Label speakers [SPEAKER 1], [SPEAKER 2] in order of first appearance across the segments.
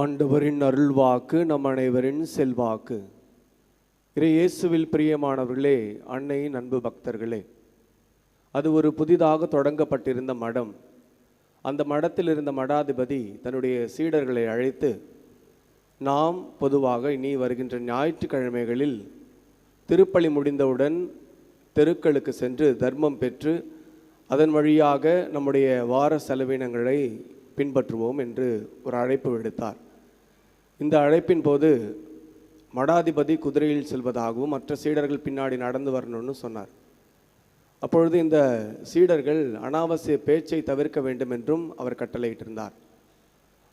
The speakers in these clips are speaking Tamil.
[SPEAKER 1] ஆண்டவரின் அருள்வாக்கு நம் அனைவரின் செல்வாக்கு. இறை இயேசுவில் பிரியமானவர்களே அன்னையின் அன்பு பக்தர்களே அது ஒரு புதிதாக தொடங்கப்பட்டிருந்த மடம். அந்த மடத்தில் இருந்த மடாதிபதி தன்னுடைய சீடர்களை அழைத்து நாம் பொதுவாக இனி வருகின்ற ஞாயிற்றுக்கிழமைகளில் திருப்பலி முடிந்தவுடன் தெருக்களுக்கு சென்று தர்மம் பெற்று அதன் வழியாக நம்முடைய வார செலவினங்களை பின்பற்றுவோம் என்று ஒரு அழைப்பு விடுத்தார். இந்த அழைப்பின் போது மடாதிபதி குதிரையில் செல்வதாகவும் மற்ற சீடர்கள் பின்னாடி நடந்து வரணும்னு சொன்னார். அப்பொழுது இந்த சீடர்கள் அனாவசிய பேச்சை தவிர்க்க வேண்டும் என்றும் அவர் கட்டளையிட்டிருந்தார்.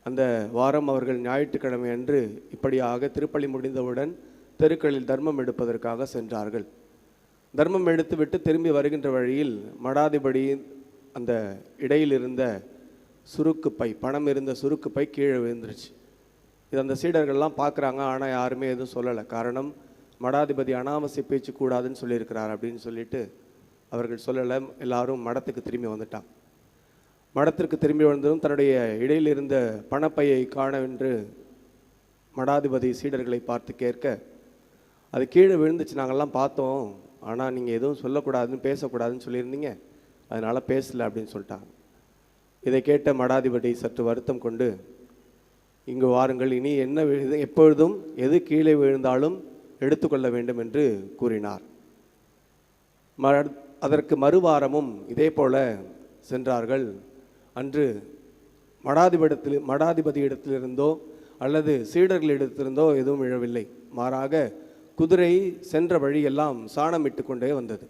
[SPEAKER 1] அந்த வாரம் அவர்கள் ஞாயிற்றுக்கிழமை அன்று இப்படியாக திருப்பலி முடிந்தவுடன் தெருக்களில் தர்மம் எடுப்பதற்காக சென்றார்கள். தர்மம் எடுத்துவிட்டு திரும்பி வருகின்ற வழியில் மடாதிபதி அந்த இடையில் இருந்த சுருக்கு பை பணம் இருந்த சுருக்கு பை கீழே விழுந்துருச்சு. இது அந்த சீடர்கள்லாம் பார்க்குறாங்க ஆனால் யாருமே எதுவும் சொல்லலை. காரணம் மடாதிபதி அனாவசிய பேச்சு கூடாதுன்னு சொல்லியிருக்கிறார் அப்படின்னு சொல்லிட்டு அவர்கள் சொல்லலை. எல்லாரும் மடத்துக்கு திரும்பி வந்துட்டான். மடத்திற்கு திரும்பி வந்ததும் தன்னுடைய இடையில் இருந்த பணப்பையை காணவென்று மடாதிபதி சீடர்களை பார்த்து கேட்க அது கீழே விழுந்துச்சு நாங்கள்லாம் பார்த்தோம். ஆனால் நீங்கள் எதுவும் சொல்லக்கூடாதுன்னு பேசக்கூடாதுன்னு சொல்லியிருந்தீங்க. அதனால் பேசலை அப்படின்னு சொல்லிட்டாங்க. இதை கேட்ட மடாதிபதி சற்று வருத்தம் கொண்டு இங்கு வாருங்கள். இனி என்ன விழுது எப்பொழுதும் எது கீழே விழுந்தாலும் எடுத்துக்கொள்ள வேண்டும் என்று கூறினார். ம- அதற்கு மறுவாரமும் இதே போல சென்றார்கள். அன்று மடாதிபடத்தில் மடாதிபதியிடத்திலிருந்தோ அல்லது சீடர்களிடத்திலிருந்தோ எதுவும் விழவில்லை. மாறாக குதிரை சென்ற வழியெல்லாம் சாணமிட்டு கொண்டே வந்தது.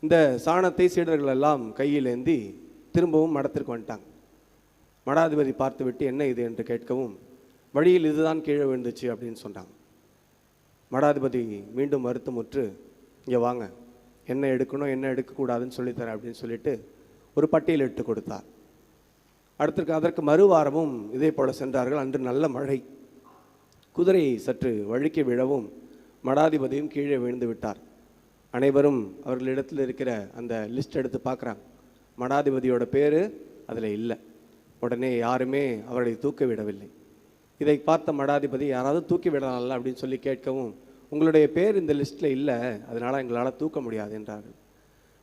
[SPEAKER 1] இந்த சாணத்தை சீடர்கள் எல்லாம் கையில் ஏந்தி திரும்பவும் மடத்திற்கு வந்துட்டாங்க. மடாதிபதி பார்த்துவிட்டு என்ன இது? என்று கேட்கவும் வழியில் இதுதான் கீழே விழுந்துச்சு அப்படின்னு சொன்னாங்க மடாதிபதி மீண்டும் வருத்தமுற்று இங்கே வாங்க என்ன எடுக்கணும் என்ன எடுக்கக்கூடாதுன்னு சொல்லித்தரேன் அப்படின்னு சொல்லிட்டு ஒரு பட்டியல் இட்டு கொடுத்தார். அடுத்திற்கு அதற்கு மறுவாரமும் இதே போல் சென்றார்கள். அன்று நல்ல மழை. குதிரை சற்று வழுக்கி விழவும் மடாதிபதியும் கீழே விழுந்து விட்டார். அனைவரும் அவர்களிடத்தில் இருக்கிற அந்த லிஸ்ட் எடுத்து பார்க்குறாங்க. மடாதிபதியோட பேர் அதில் இல்லை. உடனே யாருமே அவரை தூக்க விடவில்லை. இதை பார்த்த மடாதிபதி யாராவது தூக்கி விடலாம்ல? அப்படின்னு சொல்லி கேட்கவும் உங்களுடைய பேர் இந்த லிஸ்ட்டில் இல்லை அதனால் எங்களால் தூக்க முடியாது என்றார்கள்.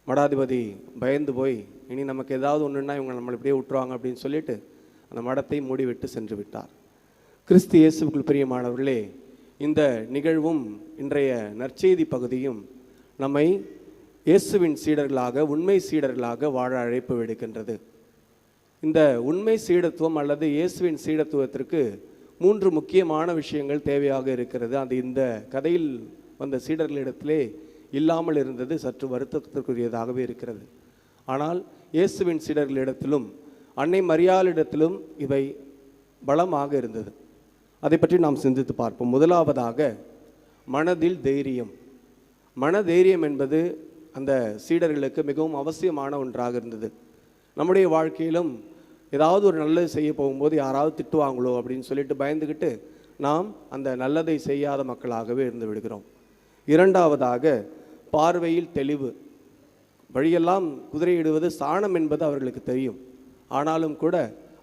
[SPEAKER 1] மடாதிபதி பயந்து போய் இனி நமக்கு ஏதாவது ஒன்றுன்னா இவங்க நம்மளை இப்படியே விட்டுருவாங்க அப்படின்னு சொல்லிட்டு அந்த மடத்தை மூடிவிட்டு சென்று விட்டார். கிறிஸ்து இயேசுக்குள் பிரியமானவர்களே இந்த நிகழ்வும் இன்றைய நற்செய்தி பகுதியும் நம்மை இயேசுவின் சீடர்களாக உண்மை சீடர்களாக வாழ அழைப்பு விடுக்கின்றது. இந்த உண்மை சீடத்துவம் அல்லது இயேசுவின் சீடத்துவத்திற்கு மூன்று முக்கியமான விஷயங்கள் தேவையாக இருக்கிறது. அது இந்த கதையில் வந்த சீடர்களிடத்திலே இல்லாமல் இருந்தது சற்று வருத்தத்திற்குரியதாகவே இருக்கிறது. ஆனால் இயேசுவின் சீடர்களிடத்திலும் அன்னை மரியாளிடத்திலும் இவை பலமாக இருந்தது. அதை பற்றி நாம் சிந்தித்து பார்ப்போம். முதலாவதாக மனதில் தைரியம். மன தைரியம் என்பது அந்த சீடர்களுக்கு மிகவும் அவசியமான ஒன்றாக இருந்தது. நம்முடைய வாழ்க்கையிலும் ஏதாவது ஒரு நல்லது செய்ய போகும்போது யாராவது திட்டுவாங்களோ அப்படின்னு சொல்லிட்டு பயந்துக்கிட்டு நாம் அந்த நல்லதை செய்யாத மக்களாகவே இருந்து விடுகிறோம். இரண்டாவதாக பார்வையில் தெளிவு. வழியெல்லாம் குதிரையிடுவது சாணம் என்பது அவர்களுக்கு தெரியும். ஆனாலும் கூட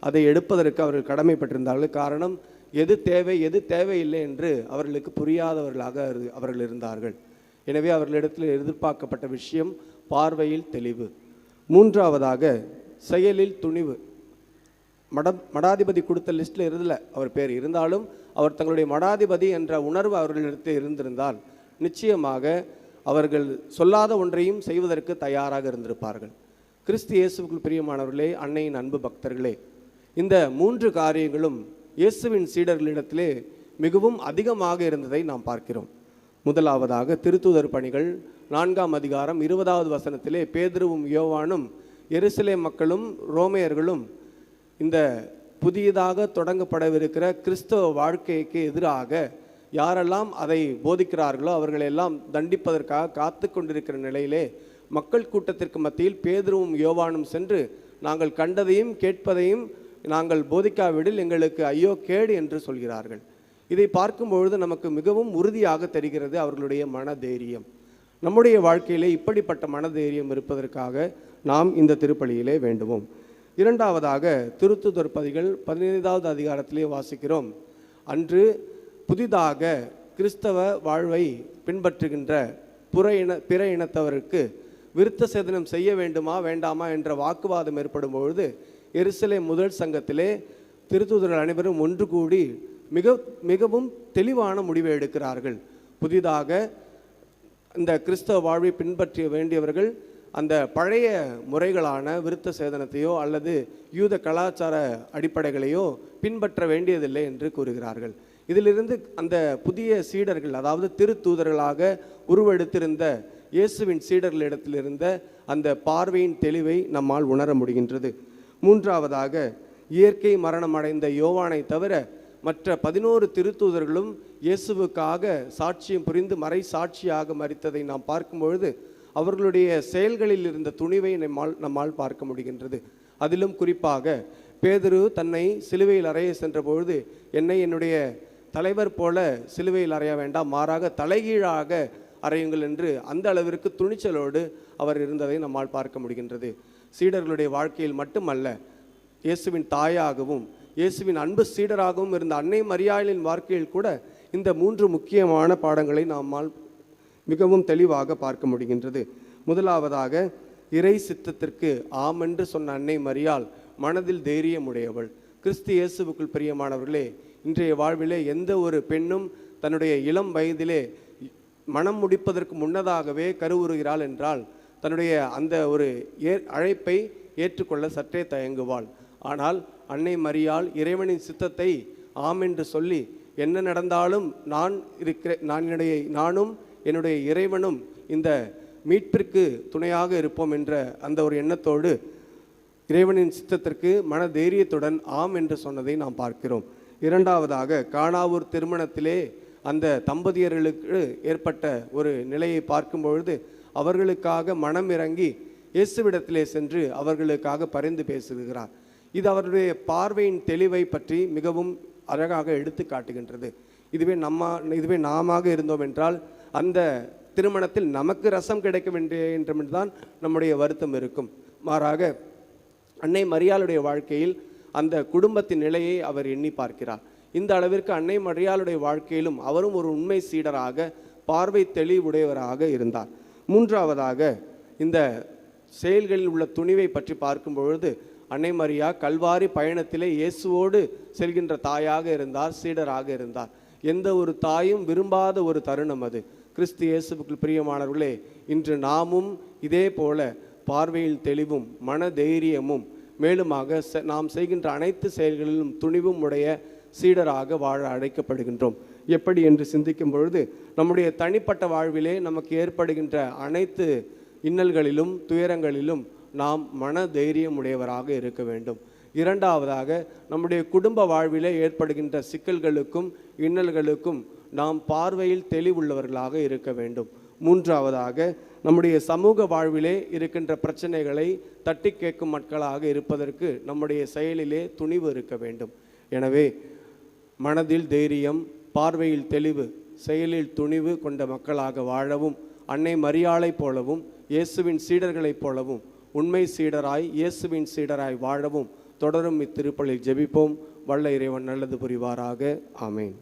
[SPEAKER 1] அதை எடுப்பதற்கு அவர்கள் கடமைப்பட்டிருந்தார்கள். காரணம் எது தேவை எது தேவையில்லை என்று அவர்களுக்கு புரியாதவர்களாக அவர்கள் இருந்தார்கள். எனவே அவர்களிடத்தில் எதிர்பார்க்கப்பட்ட விஷயம் பார்வையில் தெளிவு. மூன்றாவதாக செயலில் துணிவு. மட மடாதிபதி கொடுத்த லிஸ்ட்டில் இருந்தல அவர் பேர் இருந்தாலும் அவர் தங்களுடைய மடாதிபதி என்ற உணர்வு அவர்களிடத்தில் இருந்திருந்தால் நிச்சயமாக அவர்கள் சொல்லாத ஒன்றையும் செய்வதற்கு தயாராக இருந்திருப்பார்கள். கிறிஸ்து இயேசுக்குள் பிரியமானவர்களே அன்னையின் அன்பு பக்தர்களே இந்த மூன்று காரியங்களும் இயேசுவின் சீடர்களிடத்திலே மிகவும் அதிகமாக இருந்ததை நாம் பார்க்கிறோம். முதலாவதாக திருத்தூதர் பணிகள் நான்காம் அதிகாரம் இருபதாவது வசனத்திலே பேதுருவும் யோவானும் எருசலே மக்களும் ரோமையர்களும் இந்த புதியதாக தொடங்கப்படவிருக்கிற கிறிஸ்தவ வாழ்க்கைக்கு எதிராக யாரெல்லாம் அதை போதிக்கிறார்களோ அவர்களெல்லாம் தண்டிப்பதற்காக காத்து கொண்டிருக்கிற நிலையிலே மக்கள் கூட்டத்திற்கு மத்தியில் பேதுருவும் யோவானும் சென்று நாங்கள் கண்டதையும் கேட்பதையும் நாங்கள் போதிக்காவிடில் எங்களுக்கு ஐயோ கேடு என்று சொல்கிறார்கள். இதை பார்க்கும்பொழுது நமக்கு மிகவும் உறுதியாக தெரிகிறது அவர்களுடைய மனதைரியம். நம்முடைய வாழ்க்கையிலே இப்படிப்பட்ட மனதைரியம் இருப்பதற்காக நாம் இந்த திருப்பலியிலே வேண்டுவோம். இரண்டாவதாக திருத்துதர் பதிகள் பதினைந்தாவது அதிகாரத்திலே வாசிக்கிறோம். அன்று புதிதாக கிறிஸ்தவ வாழ்வை பின்பற்றுகின்ற புற இன பிற இனத்தவருக்கு விருத்த சேதனம் செய்ய வேண்டுமா வேண்டாமா என்ற வாக்குவாதம் ஏற்படும் பொழுது எருசலேம் முதல் சங்கத்திலே திருத்தூதர்கள் அனைவரும் ஒன்று கூடி மிக மிகவும் தெளிவான முடிவை எடுக்கிறார்கள். புதிதாக இந்த கிறிஸ்தவ வாழ்வை பின்பற்ற வேண்டியவர்கள் அந்த பழைய முறைகளான விருத்த சேதனத்தையோ அல்லது யூத கலாச்சார அடிப்படைகளையோ பின்பற்ற வேண்டியதில்லை என்று கூறுகிறார்கள். இதிலிருந்து அந்த புதிய சீடர்கள் அதாவது திருத்தூதர்களாக உருவெடுத்திருந்த இயேசுவின் சீடர்களிடத்திலிருந்த அந்த பார்வையின் தெளிவை நம்மால் உணர முடிகின்றது. மூன்றாவதாக இயற்கை மரணமடைந்த யோவானை தவிர மற்ற பதினோரு திருத்தூதர்களும் இயேசுவுக்காக சாட்சியம் புரிந்து மறை சாட்சியாக மறித்ததை நாம் பார்க்கும்பொழுது அவர்களுடைய செயல்களில் இருந்த துணிவை நம்மால் நம்மால் பார்க்க முடிகின்றது. அதிலும் குறிப்பாக பேதுரு தன்னை சிலுவையில் அறைய சென்றபொழுது என்னை என்னுடைய தலைவர் போல சிலுவையில் அறைய வேண்டாம் மாறாக தலைகீழாக அறையுங்கள் என்று அந்த அளவிற்கு துணிச்சலோடு அவர் இருந்ததை நம்மால் பார்க்க முடிகின்றது. சீடர்களுடைய வாழ்க்கையில் மட்டுமல்ல இயேசுவின் தாயாகவும் இயேசுவின் அன்பு சீடராகவும் இருந்த அன்னை மரியாளின் வாழ்க்கையில் கூட இந்த மூன்று முக்கியமான பாடங்களை நம்மால் மிகவும் தெளிவாக பார்க்க முடிகின்றது. முதலாவதாக இறை சித்தத்திற்கு ஆம் என்று சொன்ன அன்னை மரியால் மனதில் தைரியமுடையவள். கிறிஸ்து இயேசுவுக்குள் பிரியமானவர்களே இன்றைய வாழ்விலே எந்த ஒரு பெண்ணும் தன்னுடைய இளம் வயதிலே மனம் முடிப்பதற்கு முன்னதாகவே கருவுறுகிறாள் என்றால் தன்னுடைய அந்த ஒரு ஏ அழைப்பை ஏற்றுக்கொள்ள சற்றே தயங்குவாள். ஆனால் அன்னை மரியால் இறைவனின் சித்தத்தை ஆம் என்று சொல்லி என்ன நடந்தாலும் நான் இருக்கிற நான் என்னுடைய நானும் என்னுடைய இறைவனும் இந்த மீட்பிற்கு துணையாக இருப்போம் என்ற அந்த ஒரு எண்ணத்தோடு இறைவனின் சித்தத்திற்கு மன தைரியத்துடன் ஆம் என்று சொன்னதை நாம் பார்க்கிறோம். இரண்டாவதாக காணாவூர் திருமணத்திலே அந்த தம்பதியர்களுக்கு ஏற்பட்ட ஒரு நிலையை பார்க்கும்பொழுது அவர்களுக்காக மனம் இறங்கி இயேசுவிடத்திலே சென்று அவர்களுக்காக பரிந்து பேசுகிறார். இது அவருடைய பார்வையின் தெளிவை பற்றி மிகவும் அழகாக எடுத்து காட்டுகின்றது இதுவே நம்ம இதுவே நாமாக இருந்தோம் என்றால் அந்த திருமணத்தில் நமக்கு ரசம் கிடைக்க வேண்டிய என்றுதான் நம்முடைய வருத்தம் இருக்கும். மாறாக அன்னை மரியாளுடைய வாழ்க்கையில் அந்த குடும்பத்தின் நிலையை அவர் எண்ணி பார்க்கிறார். இந்த அளவிற்கு அன்னை மரியாளுடைய வாழ்க்கையிலும் அவரும் ஒரு உண்மை சீடராக பார்வை தெளிவுடையவராக இருந்தார். மூன்றாவதாக இந்த செயல்களில் உள்ள துணிவை பற்றி பார்க்கும் பொழுது அன்னை மரியா கல்வாரி பயணத்திலே இயேசுவோடு செல்கின்ற தாயாக இருந்தார் சீடராக இருந்தார். எந்த ஒரு தாயும் விரும்பாத ஒரு தருணம் அது. கிறிஸ்து இயேசுவுக்குள் பிரியமானவர்களே இன்று நாமும் இதே போல பார்வையில் தெளிவும் மன தைரியமும் மேலுமாக செ- நாம் செய்கின்ற அனைத்து செயல்களிலும் துணிவும் உடைய சீடராக வாழ அழைக்கப்படுகின்றோம். எப்படி என்று சிந்திக்கும் பொழுது நம்முடைய தனிப்பட்ட வாழ்விலே நமக்கு ஏற்படுகின்ற அனைத்து இன்னல்களிலும் துயரங்களிலும் நாம் மன தைரியம் உடையவராக இருக்க வேண்டும். இரண்டாவதாக நம்முடைய குடும்ப வாழ்விலே ஏற்படுகின்ற சிக்கல்களுக்கும் இன்னல்களுக்கும் நாம் பார்வையில் தெளிவுள்ளவர்களாக இருக்க வேண்டும். மூன்றாவதாக நம்முடைய சமூக வாழ்விலே இருக்கின்ற பிரச்சனைகளை தட்டி கேட்கும் மக்களாக இருப்பதற்கு நம்முடைய செயலிலே துணிவு இருக்க வேண்டும். எனவே மனதில் தைரியம் பார்வையில் தெளிவு செயலில் துணிவு கொண்ட மக்களாக வாழவும் அன்னை மரியாளைப் போலவும் இயேசுவின் சீடர்களைப் போலவும் உண்மை சீடராய் இயேசுவின் சீடராய் வாழவும் தொடரும் இத்திருப்பலில் ஜெபிப்போம். வல்ல இறைவன் நல்லது புரிவாராக. ஆமேன்.